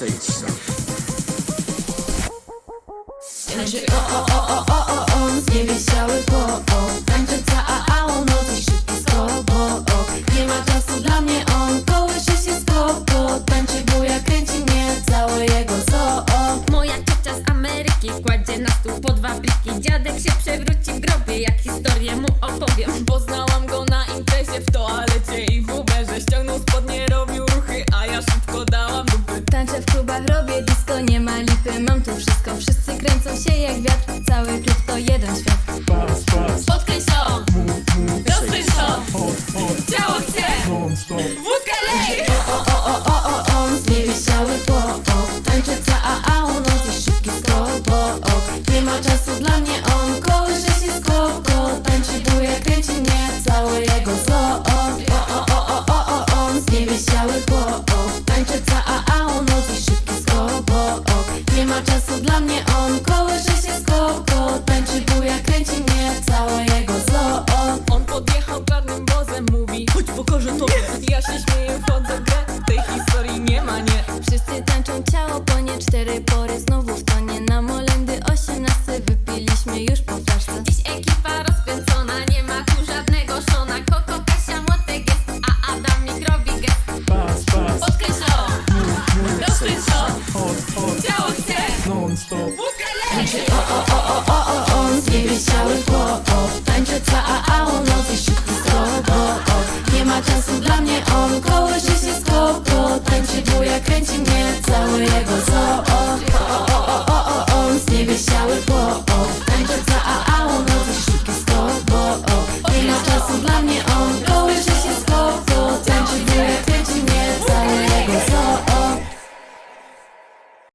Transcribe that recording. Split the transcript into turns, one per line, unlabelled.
dosyć
Tańczy o o o o o o o Z niebie siały po o a o noc i szybko o o Nie ma czasu dla mnie on Kołysze się z kogo Tańczy buja kręci mnie całe jego zoo
Moja ciocia z Ameryki Kładzie na stół po dwa briki Dziadek się przewróci
Mam tu wszystko, wszyscy kręcą się jak wiatr Cały klub to jeden świat.
Podkręć to,
rozkręć to
Ciało chce,
wódkę lej.
O, o, o, o, o, on zniewieściały chłop Tańczy cała noc i szybki skok. Nie ma czasu dla mnie, on dla mnie, on. Kołysze się z koko Tańczy, buje, kręci mnie, całe jego zło.
On podjechał czarnym wozem, mówi Chodź pokażę tobie. Ja się śmieję, wchodzę w grę Tej historii nie ma, nie.
Wszyscy tańczą ciało po nie cztery pory Znowu w tonie na molendy
country, oh, oh, oh, oh, oh, oh, oh, give me shower, walk.